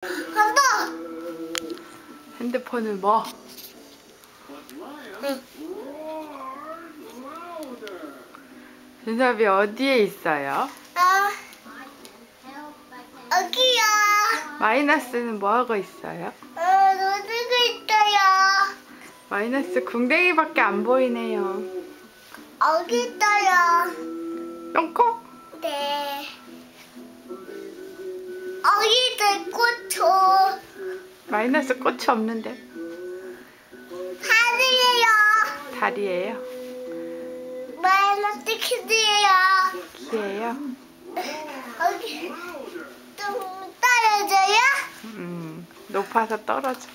간다. 핸드폰을 뭐? 응. 준섭이 어디에 있어요? 아, 여기요. 마이너스는 뭐 하고 있어요? 어, 놀고 있어요. 마이너스 궁뎅이밖에 안 보이네요. 여기 있어요. 똥꼬? 네. 마이너스 꽃이 없는데 하늘이에요. 다리예요. 마이너스 키드예요. 귀예요. 여기 좀 떨어져요? 음, 높아서 떨어져.